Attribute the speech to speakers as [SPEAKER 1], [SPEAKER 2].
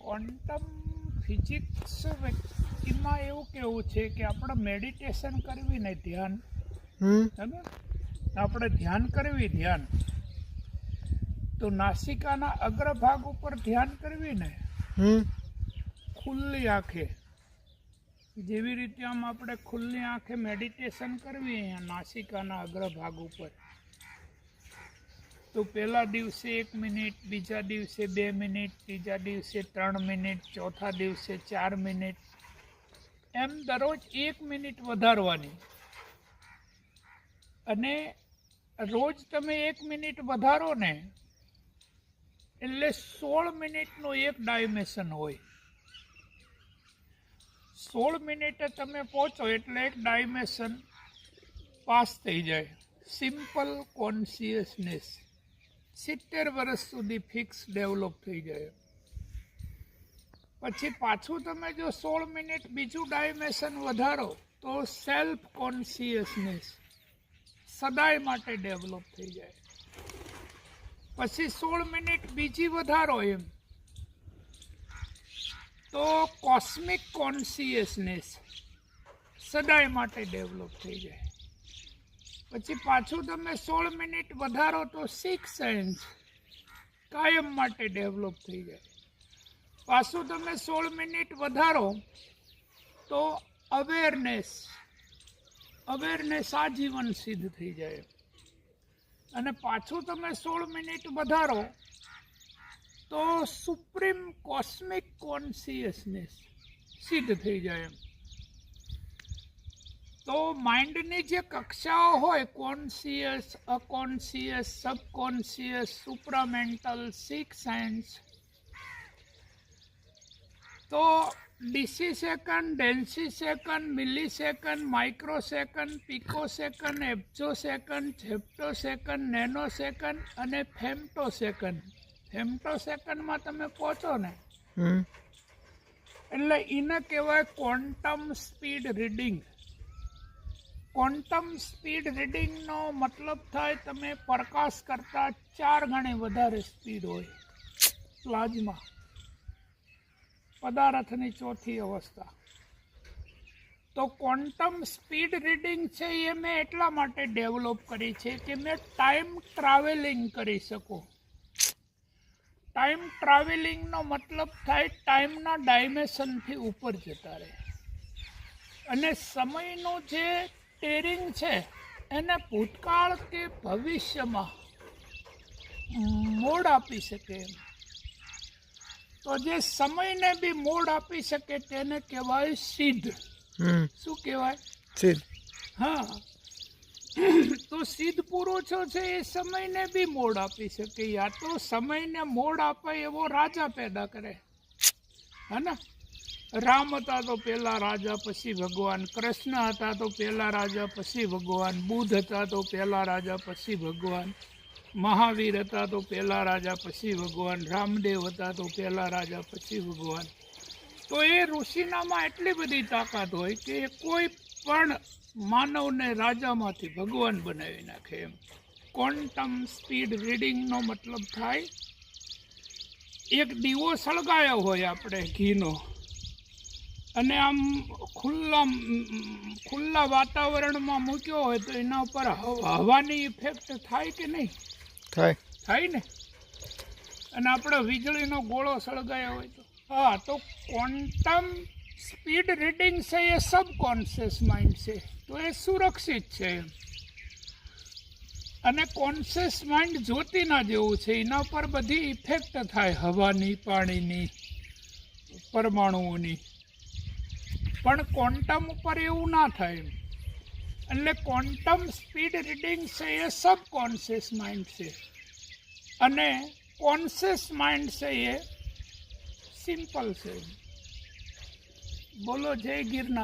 [SPEAKER 1] Quantum physics એમાં એવું કેવું છે કે આપણે મેડિટેશન કરવી ને ધ્યાન.
[SPEAKER 2] હમ.
[SPEAKER 1] આપણે ધ્યાન કરવી ધ્યાન. તો નાસિકાના અગ્રભાગ ઉપર ધ્યાન કરવી ને
[SPEAKER 2] હમ.
[SPEAKER 1] ખુલ્લી આંખે. જેવી રીતે આમ આપણે ખુલ્લી આંખે મેડિટેશન કરવી અહીંયા નાસિકાના અગ્રભાગ ઉપર. તો પહેલા દિવસે એક મિનિટ, બીજા દિવસે બે મિનિટ, ત્રીજા દિવસે ત્રણ મિનિટ, ચોથા દિવસે ચાર મિનિટ. એમ દરરોજ એક મિનિટ વધારવાની. અને રોજ તમે એક મિનિટ વધારો ને, એટલે સોળ મિનિટનું એક ડાયમેશન હોય. સોળ મિનિટે તમે પહોંચો એટલે એક ડાયમેશન પાસ થઈ જાય. સિમ્પલ કોન્શિયસનેસ સિત્તેર વર્ષ સુધી ફિક્સ ડેવલપ થઈ જાય. પછી પાછું તમે જો સોળ મિનિટ બીજું ડાયમેશન વધારો, તો સેલ્ફ કોન્શિયસનેસ સદાય માટે ડેવલપ થઈ જાય. પછી સોળ મિનિટ બીજી વધારો એમ, તો કોસ્મિક કોન્શિયસનેસ સદાય માટે ડેવલપ થઈ જાય. પછી પાછું તમે સોળ મિનિટ વધારો તો સિક્સ સેન્સ કાયમ માટે ડેવલપ થઈ જાય. પાછું તમે સોળ મિનિટ વધારો તો અવેરનેસ અવેરનેસ આજીવન સિદ્ધ થઈ જાય. અને પાછું તમે સોળ મિનિટ વધારો તો સુપ્રીમ કોસ્મિક કોન્શિયસનેસ સિદ્ધ થઈ જાય એમ. તો માઇન્ડની જે કક્ષાઓ હોય conscious unconscious subconscious supramental six science તો DC second ડેન્સી second milli second micro second pico second એપ્સો second zepto second nano second અને ફેમ્ટો સેકન્ડ ફેમ્ટો સેકન્ડમાં તમે પહોંચો ને એટલે એને કહેવાય quantum speed reading quantum speed રીડિંગનો મતલબ થાય તમે પ્રકાશ કરતાં ચાર ગણી વધારે સ્પીડ હોય. પ્લાઝમા. પદાર્થની ચોથી અવસ્થા. તો ક્વોન્ટમ સ્પીડ રીડિંગ છે એ મેં એટલા માટે ડેવલપ કરી છે કે મેં ટાઈમ ટ્રાવેલિંગ કરી શકું. ટાઈમ ટ્રાવેલિંગનો મતલબ થાય ટાઈમના ડાયમેશનથી ઉપર જતા રહે. અને સમયનું જે ટેરિંગ છે. એને ભૂતકાળ કે ભવિષ્યમાં મોડ આપી શકે તો જે સમયને બી મોડ આપી શકે તેને કહેવાય સિદ્ધ શું કહેવાય?
[SPEAKER 2] સિદ્ધ
[SPEAKER 1] હા. તો સિદ્ધ પુરુષો છે એ સમયને બી મોડ આપી શકે. યા તો સમયને મોડ આપે એવો રાજા પેદા કરે. હે ને? રામ હતા તો પહેલા રાજા, પછી ભગવાન. કૃષ્ણ હતા તો પહેલા રાજા, પછી ભગવાન. બુદ્ધ હતા તો પહેલા રાજા, પછી ભગવાન. મહાવીર હતા તો પહેલા રાજા, પછી ભગવાન. રામદેવ હતા તો પહેલા રાજા, પછી ભગવાન. તો એ ઋષિનામાં એટલી બધી તાકાત હોય કે કોઈ પણ માનવને રાજામાંથી ભગવાન બનાવી નાખે એમ. ક્વોન્ટમ સ્પીડ રીડિંગનો મતલબ થાય, એક દીવો સળગાયો હોય આપણે ઘીનો. અને આમ ખુલ્લા ખુલ્લા વાતાવરણમાં મૂક્યો હોય તો એના ઉપર હવા- હવાની ઇફેક્ટ થાય કે નહીં?
[SPEAKER 2] થાય.
[SPEAKER 1] થાય ને? અને આપણે વીજળીનો ગોળો સળગાયો હોય તો? હા તો ક્વોન્ટમ સ્પીડ રીડિંગ છે એ સબકોન્શિયસ માઇન્ડ છે. તો એ સુરક્ષિત છે એમ. અને કોન્શિયસ માઇન્ડ જ્યોતિના જેવું છે. એના પર બધી ઇફેક્ટ થાય. હવાની પાણીની પરમાણુઓની. પણ ક્વોન્ટમ ઉપર એવું ના થાય એટલે ક્વોન્ટમ સ્પીડ રીડિંગ છે એ સબ કોન્શિયસ માઇન્ડ છે. અને કોન્શિયસ માઇન્ડ છે એ સિમ્પલ છે. બોલો, જય ગિરનાર.